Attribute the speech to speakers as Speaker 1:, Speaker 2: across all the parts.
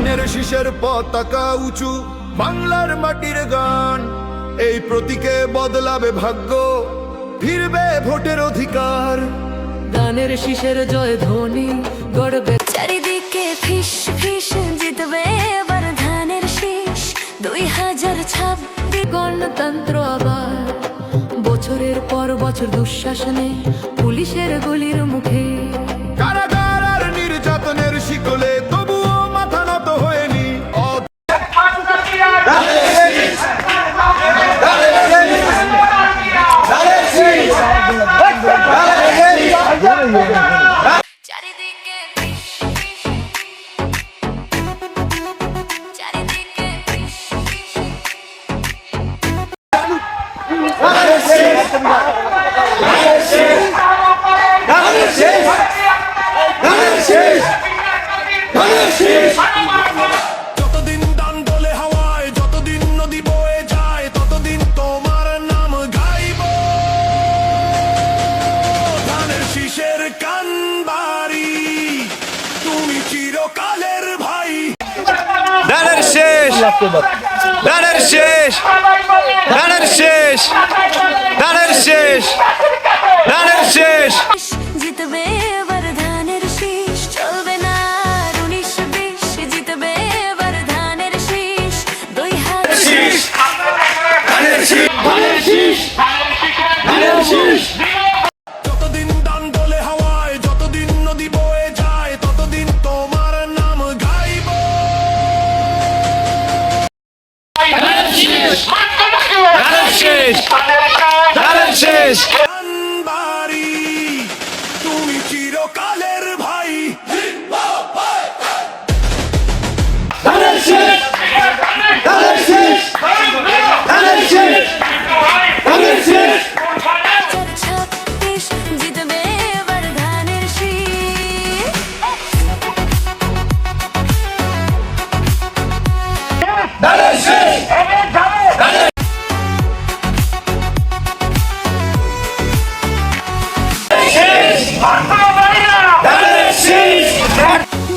Speaker 1: ধানের শীষের পতাকা উঁচু বাংলার মাটির গান। এই প্রতীকে বদলাবে ভাগ্য ফিরবে ভোটের অধিকার।
Speaker 2: গানের শীষের জয় ধ্বনি গড়বে।
Speaker 3: চারিদিকে ফিস ফিস জিতবে এবার ধানের শীষ। দুই হাজার ছাব্বিশ
Speaker 2: গণতন্ত্র আবার। বছরের পর বছর দুঃশাসনে পুলিশের গুলির মুখে।
Speaker 1: ধানের
Speaker 4: শেষ রানের শেষ রানের শেষ রানের শেষ। শেষ।
Speaker 3: ধানের শেষ।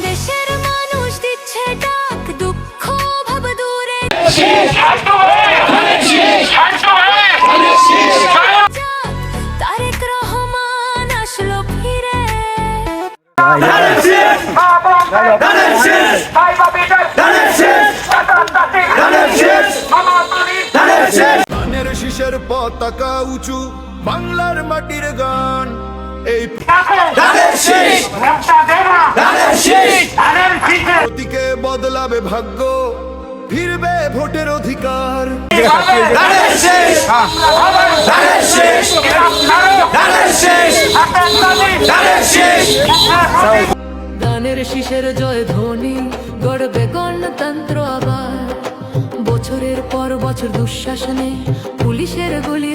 Speaker 3: দেশের মানুষ দিচ্ছে ডাক, দুঃখ, ভাব দূরে। তারেক রহমান আসলো ফিরে।
Speaker 4: ধানের
Speaker 1: শীষের পতাকা উঁচু, বাংলার মাটির গান। এই প্রতীকে বদলাবে ভাগ্য, ফিরবে ভোটের অধিকার।
Speaker 2: গানের শীষের জয় ধ্বনি গড়বে গণতন্ত্র আবার। বছরের পর বছর দুঃশাসনে পুলিশের শেষ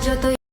Speaker 4: just a